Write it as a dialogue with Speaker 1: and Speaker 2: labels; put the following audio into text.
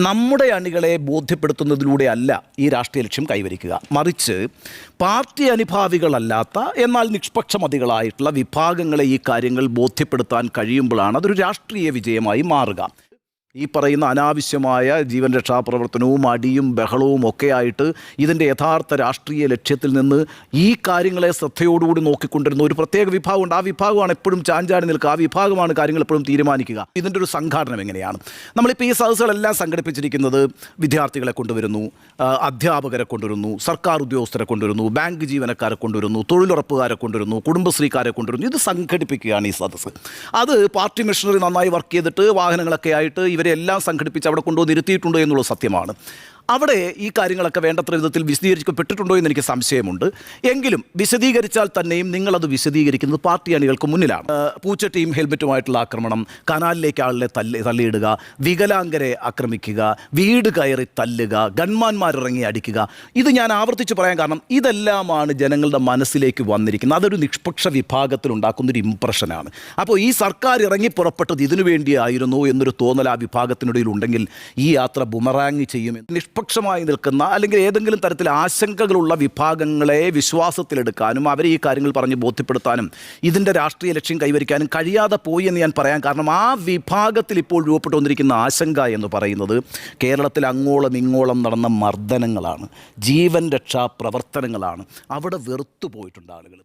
Speaker 1: നമ്മുടെ അണികളെ ബോധ്യപ്പെടുത്തുന്നതിലൂടെ അല്ല ഈ രാഷ്ട്രീയ ലക്ഷ്യം കൈവരിക്കുക. മറിച്ച് പാർട്ടി അനുഭാവികളല്ലാത്ത എന്നാൽ നിഷ്പക്ഷമതികളായിട്ടുള്ള വിഭാഗങ്ങളെ ഈ കാര്യങ്ങൾ ബോധ്യപ്പെടുത്താൻ കഴിയുമ്പോഴാണ് അതൊരു രാഷ്ട്രീയ വിജയമായി മാറുക. ഈ പറയുന്ന അനാവശ്യമായ ജീവൻ രക്ഷാ പ്രവർത്തനവും അടിയും ബഹളവും ഒക്കെയായിട്ട് ഇതിന്റെ യഥാർത്ഥ രാഷ്ട്രീയ ലക്ഷ്യത്തിൽ നിന്ന് ഈ കാര്യങ്ങളെ ശ്രദ്ധയോടുകൂടി നോക്കിക്കൊണ്ടിരുന്ന ഒരു പ്രത്യേക വിഭാഗമുണ്ട്. ആ വിഭാഗമാണ് എപ്പോഴും ചാഞ്ചാടി നിൽക്കുക. ആ വിഭാഗമാണ് കാര്യങ്ങൾ എപ്പോഴും തീരുമാനിക്കുക. ഇതിന്റെ ഒരു സംഘാടനം എങ്ങനെയാണ്? നമ്മളിപ്പോൾ ഈ സദസ്സുകളെല്ലാം സംഘടിപ്പിച്ചിരിക്കുന്നത് വിദ്യാർത്ഥികളെ കൊണ്ടുവരുന്നു അധ്യാപകരെ കൊണ്ടുവരുന്നു സർക്കാർ ഉദ്യോഗസ്ഥരെ കൊണ്ടുവരുന്നു ബാങ്ക് ജീവനക്കാരെ കൊണ്ടുവരുന്നു തൊഴിലുറപ്പുകാരെ കൊണ്ടുവരുന്നു കുടുംബശ്രീക്കാരെ കൊണ്ടുവരുന്നു. ഇത് സംഘടിപ്പിക്കുകയാണ് ഈ സദസ്സ്. അത് പാർട്ടി മിഷണറി നന്നായി വർക്ക് ചെയ്തിട്ട് വാഹനങ്ങളൊക്കെ ആയിട്ട് ഇവരെ എല്ലാം സംഘടിപ്പിച്ച് അവിടെ കൊണ്ടുവന്ന് ഇരുത്തിയിട്ടുണ്ടോ എന്നുള്ളത് സത്യമാണ്. അവിടെ ഈ കാര്യങ്ങളൊക്കെ വേണ്ടത്ര വിധത്തിൽ വിശദീകരിക്കപ്പെട്ടിട്ടുണ്ടോ എന്ന് എനിക്ക് സംശയമുണ്ട്. എങ്കിലും വിശദീകരിച്ചാൽ തന്നെയും നിങ്ങളത് വിശദീകരിക്കുന്നത് പാർട്ടി അണികൾക്ക് മുന്നിലാണ്. പൂച്ച പൂച്ചട്ടിയും ഹെൽമെറ്റുമായിട്ടുള്ള ആക്രമണം കനാലിലേക്ക് ആളിനെ തല്ലി തള്ളിയിടുക വികലാംഗരെ ആക്രമിക്കുക വീട് കയറി തല്ലുക ഗൺമാന്മാരിറങ്ങി അടിക്കുക ഇത് ഞാൻ ആവർത്തിച്ച് പറയാൻ കാരണം ഇതെല്ലാമാണ് ജനങ്ങളുടെ മനസ്സിലേക്ക് വന്നിരിക്കുന്നത്. അതൊരു നിഷ്പക്ഷ ഒരു ഇമ്പ്രഷനാണ് അപ്പോൾ ഈ സർക്കാർ ഇറങ്ങി പുറപ്പെട്ടത് ഇതിനു വേണ്ടിയായിരുന്നു എന്നൊരു തോന്നൽ ആ വിഭാഗത്തിനിടയിൽ ഉണ്ടെങ്കിൽ ഈ യാത്ര ബുമറാങ് ചെയ്യും നിഷ്പക്ഷമായി നിൽക്കുന്ന അല്ലെങ്കിൽ ഏതെങ്കിലും തരത്തിൽ ആശങ്കകളുള്ള വിഭാഗങ്ങളെ വിശ്വാസത്തിലെടുക്കാനും അവരെ ഈ കാര്യങ്ങൾ പറഞ്ഞ് ബോധ്യപ്പെടുത്താനും ഇതിന്റെ രാഷ്ട്രീയ ലക്ഷ്യം കൈവരിക്കാനും കഴിയാതെ പോയി എന്ന് ഞാൻ പറയാൻ കാരണം ആ വിഭാഗത്തിൽ ഇപ്പോൾ രൂപപ്പെട്ടു വന്നിരിക്കുന്ന ആശങ്ക എന്ന് പറയുന്നത് കേരളത്തിൽ അങ്ങോളം ഇങ്ങോളം നടന്ന മർദ്ദനങ്ങളാണ്. ജീവൻ രക്ഷാ പ്രവർത്തനങ്ങളാണ്. അവിടെ വെറുത്തു പോയിട്ടുണ്ട് ആളുകൾ